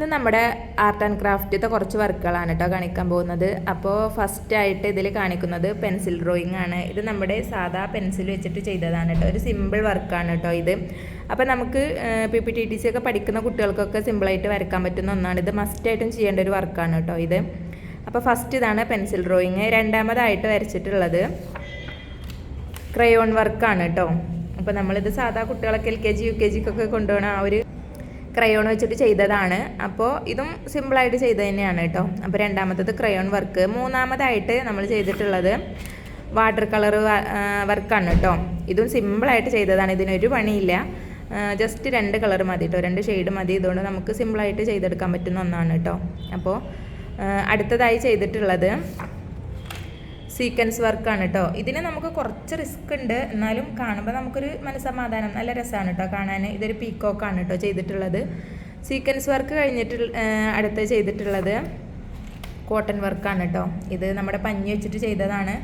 ഇന്ന് നമ്മുടെ art and ക്രാഫ്റ്റിത്തെ കുറച്ച് വർക്കുകളാണ് കേട്ടോ കാണിക്കാൻ പോകുന്നത്. അപ്പോൾ ഫസ്റ്റ് ആയിട്ട് ഇതിൽ കാണിക്കുന്നത് പെൻസിൽ ഡ്രോയിങ് ആണ്. ഇത് നമ്മുടെ സാധാ പെൻസിൽ വെച്ചിട്ട് ചെയ്തതാണ് കേട്ടോ. ഒരു സിമ്പിൾ വർക്കാണ് കേട്ടോ ഇത്. അപ്പോൾ നമുക്ക് P P T T C ഒക്കെ പഠിക്കുന്ന കുട്ടികൾക്കൊക്കെ സിമ്പിളായിട്ട് വരയ്ക്കാൻ പറ്റുന്ന ഒന്നാണ്. ഇത് മസ്റ്റായിട്ടും ചെയ്യേണ്ട ഒരു വർക്കാണ് കേട്ടോ ഇത്. അപ്പോൾ ഫസ്റ്റ് ഇതാണ് പെൻസിൽ ഡ്രോയിങ് രണ്ടാമതായിട്ട് വരച്ചിട്ടുള്ളത് ക്രയോൺ വർക്കാണ് കേട്ടോ. അപ്പോൾ നമ്മളിത് സാധാ കുട്ടികളൊക്കെ L K G U K ജിക്കൊക്കെ കൊണ്ടുപോകണ ആ ഒരു ക്രയോൺ വെച്ചിട്ട് ചെയ്തതാണ്. അപ്പോൾ ഇതും സിമ്പിളായിട്ട് ചെയ്ത് തന്നെയാണ് കേട്ടോ. അപ്പോൾ രണ്ടാമത്തത് ക്രയോൺ വർക്ക് മൂന്നാമതായിട്ട് നമ്മൾ ചെയ്തിട്ടുള്ളത് വാട്ടർ കളർ വർക്കാണ് കേട്ടോ. ഇതും സിമ്പിളായിട്ട് ചെയ്തതാണ്. ഇതിനൊരു പണിയില്ല. ജസ്റ്റ് രണ്ട് കളർ മതി കേട്ടോ. രണ്ട് ഷെയ്ഡ് മതി. ഇതുകൊണ്ട് നമുക്ക് സിമ്പിളായിട്ട് ചെയ്തെടുക്കാൻ പറ്റുന്ന ഒന്നാണ് കേട്ടോ. അപ്പോൾ അടുത്തതായി ചെയ്തിട്ടുള്ളത് സീക്വൻസ് വർക്കാണ് കേട്ടോ ഇതിന് നമുക്ക് കുറച്ച് റിസ്ക് ഉണ്ട്. എന്നാലും കാണുമ്പോൾ നമുക്കൊരു മനസ്സമാധാനം നല്ല രസമാണ് കേട്ടോ കാണാൻ ഇതൊരു പീക്കോക്കാണ് കേട്ടോ ചെയ്തിട്ടുള്ളത്. സീക്വൻസ് വർക്ക് കഴിഞ്ഞിട്ട് അടുത്ത് ചെയ്തിട്ടുള്ളത് കോട്ടൺ വർക്കാണ് കേട്ടോ ഇത് നമ്മുടെ പഞ്ഞി വെച്ചിട്ട് ചെയ്തതാണ്.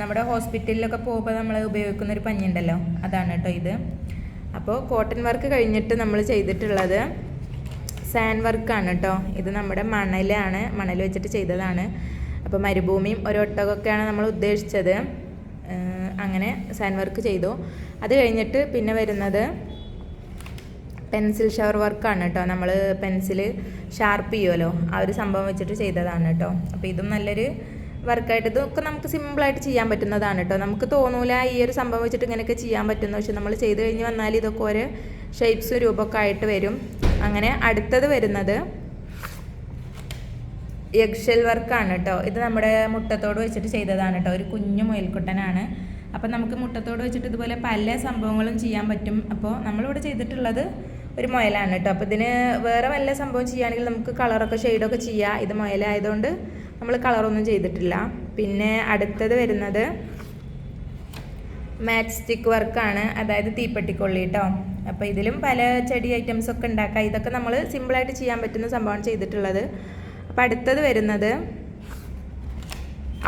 നമ്മുടെ ഹോസ്പിറ്റലിലൊക്കെ പോകുമ്പോൾ നമ്മൾ ഉപയോഗിക്കുന്ന ഒരു പഞ്ഞി ഉണ്ടല്ലോ അതാണ് കേട്ടോ ഇത്. അപ്പോൾ കോട്ടൺ വർക്ക് കഴിഞ്ഞിട്ട് നമ്മൾ ചെയ്തിട്ടുള്ളത് സാൻ വർക്കാണ് കേട്ടോ ഇത് നമ്മുടെ മണലാണ് മണൽ വെച്ചിട്ട് ചെയ്തതാണ്. അപ്പോൾ മരുഭൂമിയും ഒരു ഒട്ടകമൊക്കെയാണ് നമ്മൾ ഉദ്ദേശിച്ചത്. അങ്ങനെ സാൻ വർക്ക് ചെയ്തു. അത് കഴിഞ്ഞിട്ട് പിന്നെ വരുന്നത് പെൻസിൽ ഷവർ വർക്കാണ് കേട്ടോ. നമ്മൾ പെൻസിൽ ഷാർപ്പ് ചെയ്യുമല്ലോ. ആ ഒരു സംഭവം വെച്ചിട്ട് ചെയ്തതാണ് കേട്ടോ. അപ്പോൾ ഇതും നല്ലൊരു വർക്കായിട്ട് ഇതൊക്കെ നമുക്ക് സിമ്പിളായിട്ട് ചെയ്യാൻ പറ്റുന്നതാണ് കേട്ടോ. നമുക്ക് തോന്നൂല ഈ ഒരു സംഭവം വെച്ചിട്ട് ഇങ്ങനെയൊക്കെ ചെയ്യാൻ പറ്റുന്നു. പക്ഷെ നമ്മൾ ചെയ്ത് കഴിഞ്ഞ് വന്നാൽ ഇതൊക്കെ ഒരു ഷേപ്സ് രൂപമൊക്കെ ആയിട്ട് വരും. അങ്ങനെ അടുത്തത് വരുന്നത് എഗ്ഷെൽ വർക്കാണ് കേട്ടോ ഇത് നമ്മുടെ മുട്ടത്തോട് വെച്ചിട്ട് ചെയ്തതാണ് കേട്ടോ ഒരു കുഞ്ഞു മുയൽക്കുട്ടനാണ്. അപ്പം നമുക്ക് മുട്ടത്തോട് വെച്ചിട്ട് ഇതുപോലെ പല സംഭവങ്ങളും ചെയ്യാൻ പറ്റും. അപ്പോൾ നമ്മളിവിടെ ചെയ്തിട്ടുള്ളത് ഒരു മുയലാണ് കേട്ടോ അപ്പോൾ ഇതിന് വേറെ വല്ല സംഭവം ചെയ്യുകയാണെങ്കിൽ നമുക്ക് കളറൊക്കെ ഷെയ്ഡൊക്കെ ചെയ്യാം. ഇത് മുയലായതുകൊണ്ട് നമ്മൾ കളറൊന്നും ചെയ്തിട്ടില്ല. പിന്നെ അടുത്തത് വരുന്നത് മാച്ച് സ്റ്റിക്ക് വർക്കാണ് അതായത് തീപ്പെട്ടിക്കൊള്ളി കേട്ടോ അപ്പോൾ ഇതിലും പല ചെടി ഐറ്റംസ് ഒക്കെ ഉണ്ടാക്കാം. ഇതൊക്കെ നമ്മൾ സിമ്പിളായിട്ട് ചെയ്യാൻ പറ്റുന്ന സംഭവമാണ് ചെയ്തിട്ടുള്ളത്. അപ്പം അടുത്തത് വരുന്നത്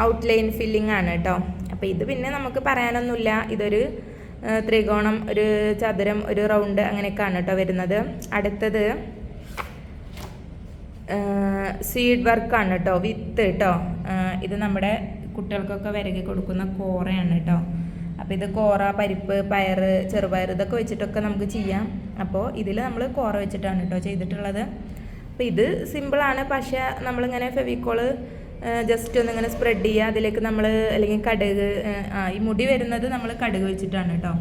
ഔട്ട്ലൈൻ ഫില്ലിംഗ് ആണ് കേട്ടോ അപ്പോൾ ഇത് പിന്നെ നമുക്ക് പറയാനൊന്നുമില്ല. ഇതൊരു ത്രികോണം ഒരു ചതുരം ഒരു റൗണ്ട് അങ്ങനെയൊക്കെയാണ് കേട്ടോ വരുന്നത്. അടുത്തത് സീഡ് വർക്കാണ് കേട്ടോ വിത്ത് കേട്ടോ ഇത് നമ്മുടെ കുട്ടികൾക്കൊക്കെ വിരകി കൊടുക്കുന്ന കോറയാണ് കേട്ടോ അപ്പോൾ ഇത് കോറ പരിപ്പ് പയർ ചെറുപയർ ഇതൊക്കെ വെച്ചിട്ടൊക്കെ നമുക്ക് ചെയ്യാം. അപ്പോൾ ഇതിൽ നമ്മൾ കോറ വെച്ചിട്ടാണ് കേട്ടോ ചെയ്തിട്ടുള്ളത്. അപ്പോൾ ഇത് സിമ്പിളാണ് പക്ഷേ നമ്മളിങ്ങനെ ഫെവിക്കോൾ ജസ്റ്റ് ഒന്നിങ്ങനെ സ്പ്രെഡ് ചെയ്യുക. അതിലേക്ക് നമ്മൾ അല്ലെങ്കിൽ കടുക് ആ ഈ മുടി വരുന്നത് നമ്മൾ കടുക് വെച്ചിട്ടാണ് കേട്ടോ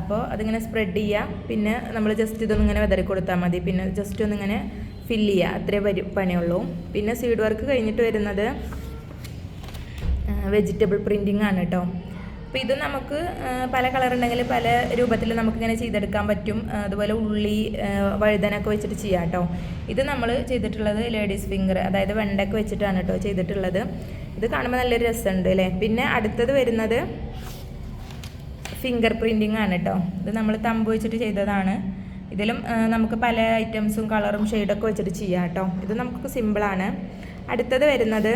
അപ്പോൾ അതിങ്ങനെ സ്പ്രെഡ് ചെയ്യുക. പിന്നെ നമ്മൾ ജസ്റ്റ് ഇതൊന്നിങ്ങനെ വിതറി കൊടുത്താൽ മതി. പിന്നെ ജസ്റ്റ് ഒന്നിങ്ങനെ ഫില്ല് ചെയ്യുക. അത്രേ വരും പണിയുള്ളൂ. പിന്നെ സീഡ് വർക്ക് കഴിഞ്ഞിട്ട് വരുന്നത് വെജിറ്റബിൾ പ്രിന്റിങ് ആണ് കേട്ടോ അപ്പോൾ ഇത് നമുക്ക് പല കളറുണ്ടെങ്കിൽ പല രൂപത്തിൽ നമുക്കിങ്ങനെ ചെയ്തെടുക്കാൻ പറ്റും. അതുപോലെ ഉള്ളി വഴുതനൊക്കെ വെച്ചിട്ട് ചെയ്യാം കേട്ടോ ഇത് നമ്മൾ ചെയ്തിട്ടുള്ളത് ലേഡീസ് ഫിംഗർ അതായത് വെണ്ടൊക്കെ വെച്ചിട്ടാണ് കേട്ടോ ചെയ്തിട്ടുള്ളത്. ഇത് കാണുമ്പോൾ നല്ലൊരു രസമുണ്ട് അല്ലേ പിന്നെ അടുത്തത് വരുന്നത് ഫിംഗർ പ്രിന്റിങ് ആണ് കേട്ടോ ഇത് നമ്മൾ തമ്പ് വെച്ചിട്ട് ചെയ്തതാണ്. ഇതിലും നമുക്ക് പല ഐറ്റംസും കളറും ഷെയ്ഡൊക്കെ വെച്ചിട്ട് ചെയ്യാം കേട്ടോ ഇത് നമുക്ക് സിമ്പിളാണ് അടുത്തത് വരുന്നത്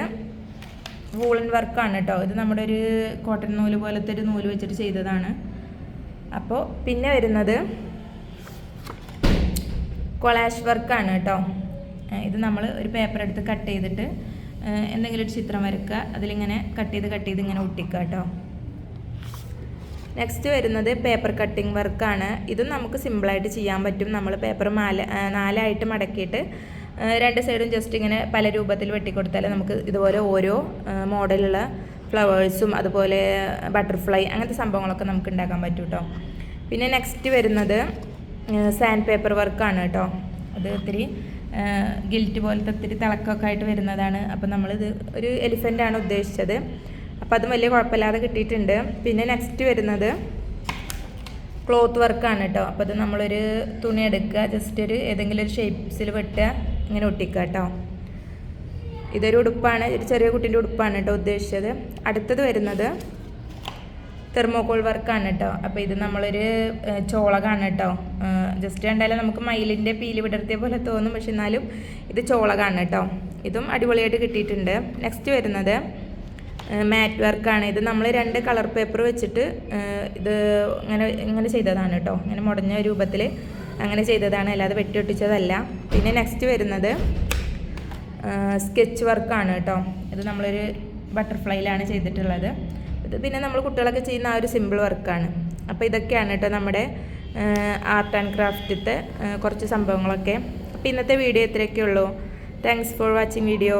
വൂളൻ വർക്കാണ് കേട്ടോ ഇത് നമ്മുടെ ഒരു കോട്ടൺ നൂൽ പോലത്തെ ഒരു നൂൽ വെച്ചിട്ട് ചെയ്തതാണ്. അപ്പോൾ പിന്നെ വരുന്നത് കൊളാഷ് വർക്കാണ് കേട്ടോ ഇത് നമ്മൾ ഒരു പേപ്പർ എടുത്ത് കട്ട് ചെയ്തിട്ട് എന്തെങ്കിലും ഒരു ചിത്രം വരക്കുക അതിലിങ്ങനെ കട്ട് ചെയ്ത് കട്ട് ചെയ്ത് ഇങ്ങനെ ഒട്ടിക്കുക കേട്ടോ നെക്സ്റ്റ് വരുന്നത് പേപ്പർ കട്ടിംഗ് വർക്കാണ് ഇതും നമുക്ക് സിമ്പിളായിട്ട് ചെയ്യാൻ പറ്റും. നമ്മൾ പേപ്പർ നാല് നാലായിട്ട് മടക്കിയിട്ട് രണ്ട് സൈഡും ജസ്റ്റ് ഇങ്ങനെ പല രൂപത്തിൽ വെട്ടിക്കൊടുത്താൽ നമുക്ക് ഇതുപോലെ ഓരോ മോഡലുള്ള ഫ്ലവേഴ്സും അതുപോലെ ബട്ടർഫ്ലൈ അങ്ങനത്തെ സംഭവങ്ങളൊക്കെ നമുക്ക് ഉണ്ടാക്കാൻ പറ്റും കേട്ടോ പിന്നെ നെക്സ്റ്റ് വരുന്നത് സാൻഡ് പേപ്പർ വർക്കാണ് കേട്ടോ അത് ഒത്തിരി ഗിൽറ്റ് പോലത്തെ ഒത്തിരി തിളക്കമൊക്കെ ആയിട്ട് വരുന്നതാണ്. അപ്പോൾ നമ്മളിത് ഒരു എലിഫന്റാണ് ഉദ്ദേശിച്ചത്. അപ്പോൾ അതും വലിയ കുഴപ്പമില്ലാതെ കിട്ടിയിട്ടുണ്ട്. പിന്നെ നെക്സ്റ്റ് വരുന്നത് ക്ലോത്ത് വർക്കാണ് കേട്ടോ അപ്പോൾ അത് നമ്മളൊരു തുണി എടുക്കുക ജസ്റ്റ് ഒരു ഏതെങ്കിലും ഒരു ഷേപ്സിൽ വെട്ടുക. ഇങ്ങനെ ഒട്ടിക്കുക കേട്ടോ. ഇതൊരു ഉടുപ്പാണ് ഒരു ചെറിയ കുട്ടീന്റെ ഉടുപ്പാണ് കേട്ടോ ഉദ്ദേശിച്ചത്. അടുത്തത് വരുന്നത് തെർമോകോൾ വർക്കാണ് കേട്ടോ. അപ്പോൾ ഇത് നമ്മളൊരു ചോളകാണ് കേട്ടോ. ജസ്റ്റ് കണ്ടാലും നമുക്ക് മയിലിന്റെ പീലി വിടർത്തിയ പോലെ തോന്നും പക്ഷെ എന്നാലും ഇത് ചോളകാണ് കേട്ടോ. ഇതും അടിപൊളിയായിട്ട് കിട്ടിയിട്ടുണ്ട്. നെക്സ്റ്റ് വരുന്നത് മാറ്റ് വർക്കാണ്. ഇത് നമ്മൾ രണ്ട് കളർ പേപ്പർ വെച്ചിട്ട് ഇത് ഇങ്ങനെ ഇങ്ങനെ ചെയ്തതാണ് കേട്ടോ. ഇങ്ങനെ മുടഞ്ഞ രൂപത്തിൽ അങ്ങനെ ചെയ്തതാണ് അല്ലാതെ വെട്ടിയൊട്ടിച്ചതല്ല. പിന്നെ നെക്സ്റ്റ് വരുന്നത് സ്കെച്ച് വർക്കാണ് കേട്ടോ. ഇത് നമ്മളൊരു ബട്ടർഫ്ലൈയിലാണ് ചെയ്തിട്ടുള്ളത്. ഇത് പിന്നെ നമ്മൾ കുട്ടികളൊക്കെ ചെയ്യുന്ന ആ ഒരു സിമ്പിൾ വർക്കാണ് അപ്പോൾ ഇതൊക്കെയാണ് കേട്ടോ നമ്മുടെ ആർട്ട് ആൻഡ് ക്രാഫ്റ്റിത്തെ കുറച്ച് സംഭവങ്ങളൊക്കെ. അപ്പോൾ ഇന്നത്തെ വീഡിയോ ഇത്രയൊക്കെ ഉള്ളൂ. Thanks for watching video